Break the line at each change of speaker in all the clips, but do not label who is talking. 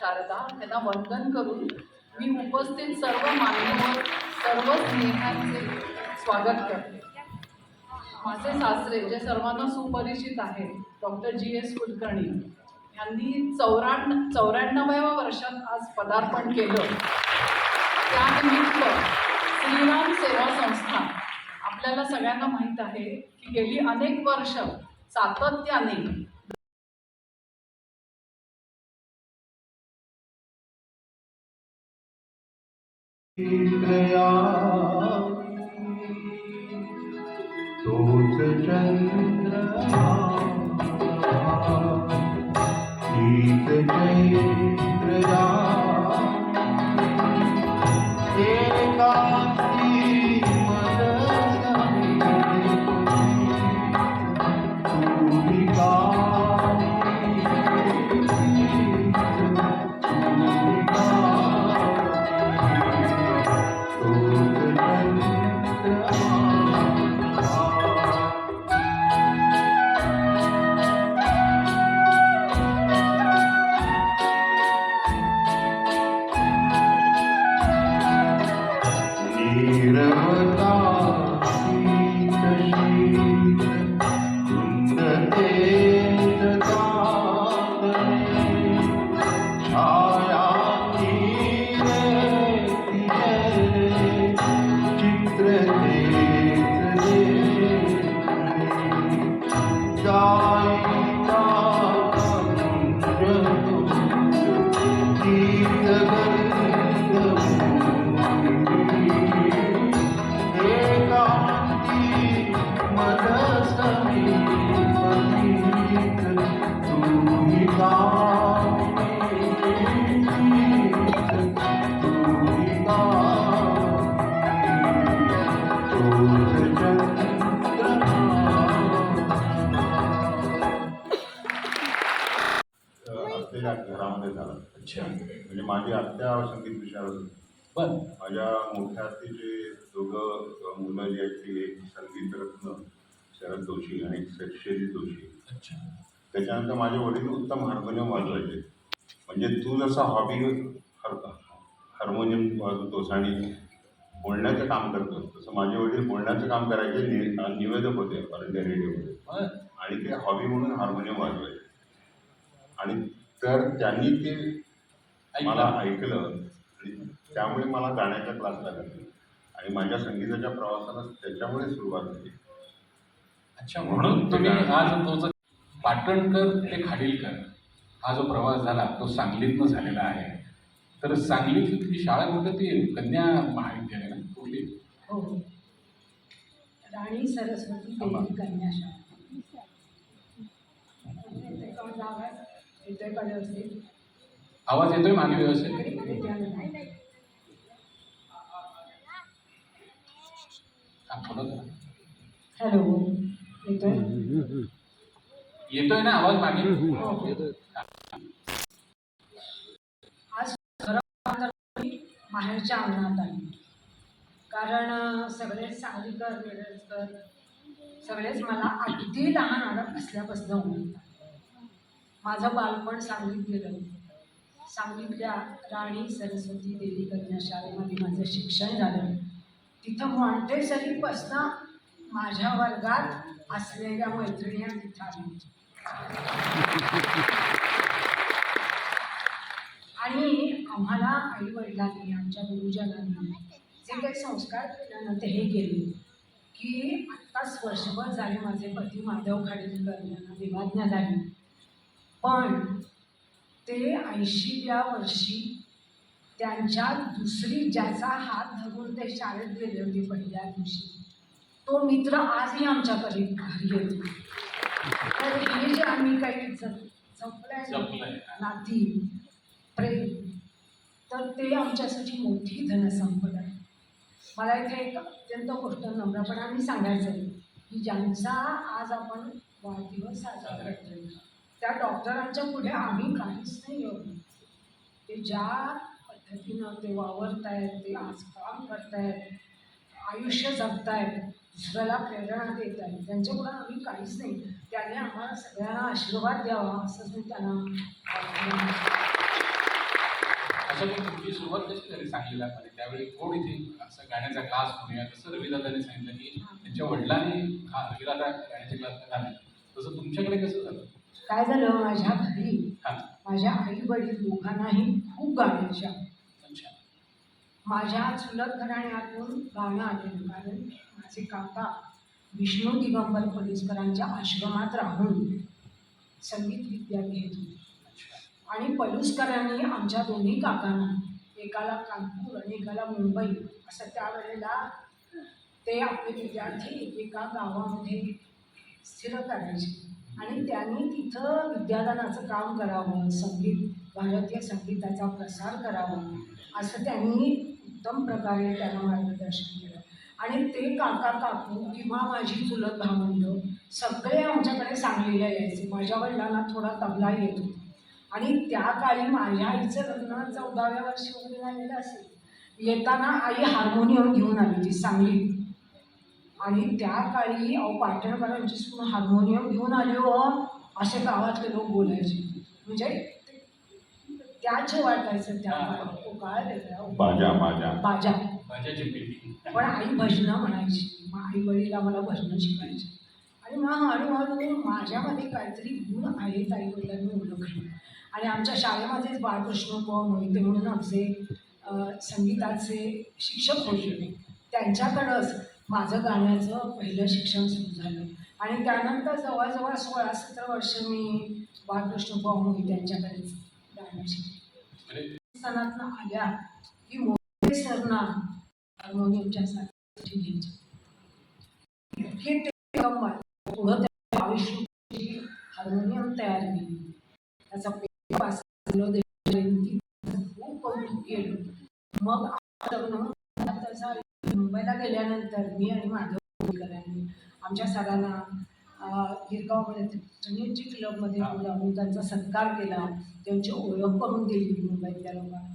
शारदा त्यांना वंदन करून मी उपस्थित सर्व मान्यवर सर्व स्नेहांचे स्वागत करते. माझे सासरे जे सर्वांना सुपरिचित आहेत डॉक्टर जी एस कुलकर्णी यांनी चौऱ्याण्ण चौऱ्याण्णव्या वर्षात आज पदार्पण केलं. त्यानिमित्त श्रीराम सेवा संस्था आपल्याला सगळ्यांना माहीत आहे की गेली अनेक वर्ष सातत्याने
तोच चंद्र शीत चैत्रया
माझी आत्या संगीत विशारद होती.
बर.
माझ्या मोठ्या आत्तीचे दोघं मुलं जी आहेत ती एक संगीत रत्न शरद जोशी आणि सत्यजित जोशी. त्याच्यानंतर माझे वडील उत्तम हार्मोनियम वाजवायचे. म्हणजे तू जसा हॉबी हर हार्मोनियम वाजवतोस आणि बोलण्याचं काम करतोस तसं माझे वडील बोलण्याचं काम करायचे निवेदक होते इंडिया रेडिओमध्ये. आणि ते हॉबी म्हणून हार्मोनियम वाजवायचे. आणि तर त्यांनी ते मला ऐकलं. आणि त्यामुळे मला गाण्याच्या क्लासला लागले आणि माझ्या संगीताच्या प्रवासाला त्याच्यामुळे सुरुवात झाली.
अच्छा म्हणून तुम्ही आज तो जो पाटणकर ते खाडीलकर हा जो प्रवास झाला तो सांगलीतनं झालेला आहे. तर सांगलीत तुझी शाळा कुठं ती कन्या महाविद्यालय ना? कुठली?
हो. राणी सरस्वती देवी कन्या शाळा. व्यवस्थित
आवाज येतोय मागे व्यवस्थित. हा.
हॅलो येतोय?
येतोय ना आवाज मागे?
हो. आज खरं तर मी माहेरच्या अंगणात आली कारण सगळेच सांगलीकर मिरजकर सगळेच मला अगदी लहान आडत असल्यापासून माझं बालपण सांगलीत गेलं सांगलीतल्या राणी सरस्वती देवी कन्या शाळेमध्ये माझं शिक्षण झालं. तिथं मॉन्टेसरीपासनं माझ्या वर्गात असलेल्या मैत्रिणी तिथं आली आणि आम्हाला आई वडिलांनी आमच्या गुरुजनांनी जे काही संस्कार केल्यानंतर हे केले की आत्ताच वर्षभर झाले माझे पती माधव खाडीलकर यांना विवाज्ञा झाली. पण ते ऐंशीव्या वर्षी त्यांच्या दुसरी ज्याचा हात धरून ते शाळेत गेले होते पहिल्या दिवशी. तो मित्र आजही आमच्याकडे घरी येतो. तर हे जे आम्ही काही जप जपलंय
जपलंय.
नाती प्रेम तर ते आमच्यासाठी मोठी धनसंपदा आहे. मला इथे एक अत्यंत गोष्ट नम्रपणाने सांगायचं आहे की ज्यांचा आज आपण वाढदिवस साजरा करतोय त्या डॉक्टरांच्या पुढे आम्ही काहीच नाही एवढं ते ज्या पद्धतीनं ते वावरतायत ते आज काम करतायत आयुष्य जगतायत दुसऱ्याला प्रेरणा देत आहेत त्यांच्यापुढं आम्ही काहीच नाही. त्याने आम्हाला सगळ्यांना आशीर्वाद द्यावा असंच मी त्यांना.
अशातून तुमची सुरुवात कशी झाली सांगलीला म्हणजे त्यावेळी कोण इथे असं गाण्याचा क्लास म्हणूया जसं रविदादाने सांगितलं की त्यांच्या वडिलांनी हा रविदादा गाण्याचे क्लास घाले तसं तुमच्याकडे कसं झालं?
काय झालं? माझ्या घरी माझ्या आई वडील दोघांनाही खूप गाण्याची आवड. माझ्या चुलत घराण्यातून गाणं आलेलं कारण माझे काका विष्णू दिगंबर पलुसकरांच्या आश्रमात राहून संगीत विद्या घेत होते. आणि पलुसकरांनी आमच्या दोन्ही काकांना एकाला कानपूर आणि एकाला मुंबई असं त्यावेळेला ते आपले विद्यार्थी एकेका गावामध्ये स्थिर करायचे. आणि त्यांनी तिथं विद्यादानाचं काम करावं संगीत भारतीय संगीताचा प्रसार करावा असं त्यांनी उत्तम प्रकारे त्यांना मार्गदर्शन केलं. आणि ते काका काकू किंवा माझी चुलत भावंड सगळे आमच्याकडे सांगलेल्या यायचे. माझ्या वडिलांना थोडा तबला येत होता. आणि त्या काळी माझ्या आईचं लग्न चौदाव्या वर्षी वगैरे झालेलं असेल. येताना आई हार्मोनियम घेऊन आली ती सांगली आणि त्या काळी अहो पाटणकरांची सून हार्मोनियम घेऊन आली हो. असे गावातले लोक बोलायचे. म्हणजे त्याच वाटायचं त्या काळात तो काळ.
बाजा बाजा.
बाजा. पण आई भजनं म्हणायची. मग आई वडील आम्हाला भजनं शिकायची आणि मग हळूहळू माझ्यामध्ये काहीतरी गुण आहेत आई वडिलांनी ओळखले. आणि आमच्या शाळेमध्येच बाळकृष्ण प मोहिते म्हणून आमचे संगीताचे शिक्षक होते. त्यांच्याकडंच माझं गाण्याचं पहिलं शिक्षण सुरू झालं. आणि त्यानंतर जवळजवळ सोळा सतरा वर्ष मी बाळकृष्ण पाहून त्यांच्याकडे गाणं शिकले. सणातनं आल्या की मोठे सरना हार्मोनियमच्या साठी घ्यायचे हे ते पुढं त्या आयुष्याची हार्मोनियम तयार केली. त्याचा पेपर पास खूप कौतुक केलं. मग त्याचा मुंबईला गेल्यानंतर मी आणि माधव आमच्या सरांना गिरगावमध्ये ट्रिनिटी क्लबमध्ये बोलावून त्यांचा सत्कार केला. त्यांची ओळख करून दिली मुंबईतल्या लोकांना.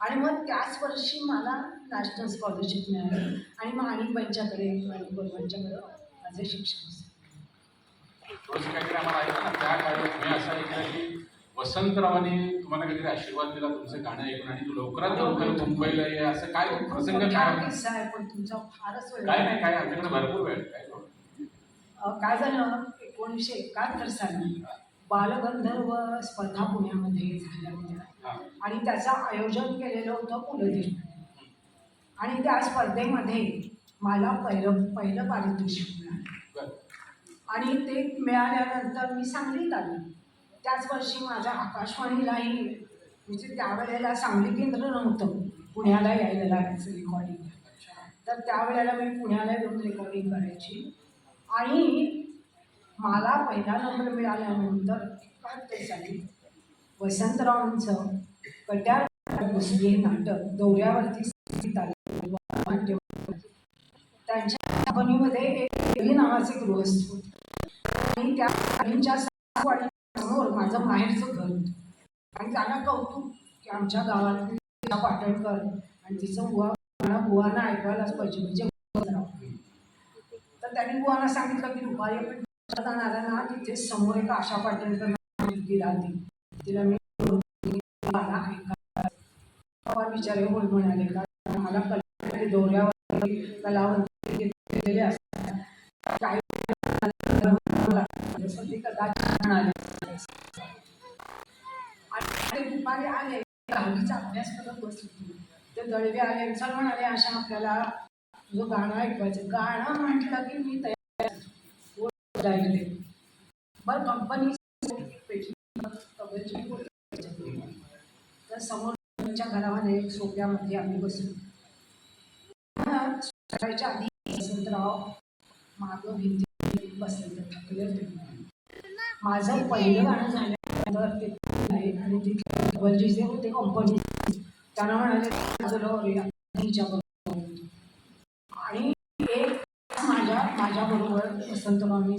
आणि मग त्याच वर्षी मला नॅशनल स्कॉलरशिप मिळाली. आणि मग आणीबाईंच्याकडे आणि बरोबरच्याकडं माझे शिक्षण
वसंतरावांनी तुम्हाला काहीतरी आशीर्वाद दिला तुमचं गाणं ऐकून आणि तू लवकरात लवकर मुंबईला ये असं काय प्रसंग
मोठा
काय?
किस्सा आहे पण तुमचा फारच वेळ
काय नाही काय आमच्याकडे भरपूर वेळ काय.
अं, काय झालं? एकोणीसशे एकाहत्तर साली बालगंधर्व स्पर्धा पुण्यामध्ये झाल्या होत्या.
हा.
आणि त्याचं आयोजन केलेलं होतं पु ल देशपांडे आणि त्या स्पर्धेमध्ये मला पहिलं पहिलं पारितोषिक मिळालं.
बरं.
आणि ते मिळाल्यानंतर मी सांगलीत आली. त्याच वर्षी माझ्या आकाशवाणीलाही म्हणजे त्यावेळेला सांगली केंद्र नव्हतं. पुण्याला यायला लागायचं रेकॉर्डिंग तर त्यावेळेला मी पुण्याला येऊन रेकॉर्डिंग करायची. आणि मला पहिला नंबर मिळाल्यानंतर एकाहत्तर साली? वसंतरावांचं कट्यार घुसली नाटक दौऱ्यावरती त्यांच्या कंपनीमध्ये एक नावाचे गृहस्थ होते. आणि त्या समोर माझं माहेरचं घर आणि त्यांना कौतुक की आमच्या गावातली पाटणकर आणि तिचं बुवा मला बुवांना ऐकवायलाच पाहिजे म्हणजे तर त्यांनी बुवांना सांगितलं की दुपारी आपण जाणारा ना तिथे समोर एक आशा पाटणकर मुलगी तिला मी मला ऐका होय म्हणाले का मला कला दौऱ्यावर कलावंत गेलेले असतात. काही दुपारी आले दहावीचा अभ्यास करत बसले ते दळवे आले चल म्हणाले अशा आपल्याला तुझं गाणं ऐकवायचं गाणं म्हटलं की मी तयार बरं कंपनी तर समोर घरामध्ये एक सोप्यामध्ये आम्ही बसलो आधी वसंतराव मागं भिंती बसले थकले होते. माझं पहिलं गाणं झाल्यानंतर ते आणि तिथे डबलजी जे होते कंपनी त्यांना म्हणाले. आणि एक माझ्या माझ्याबरोबर वसंतरावनी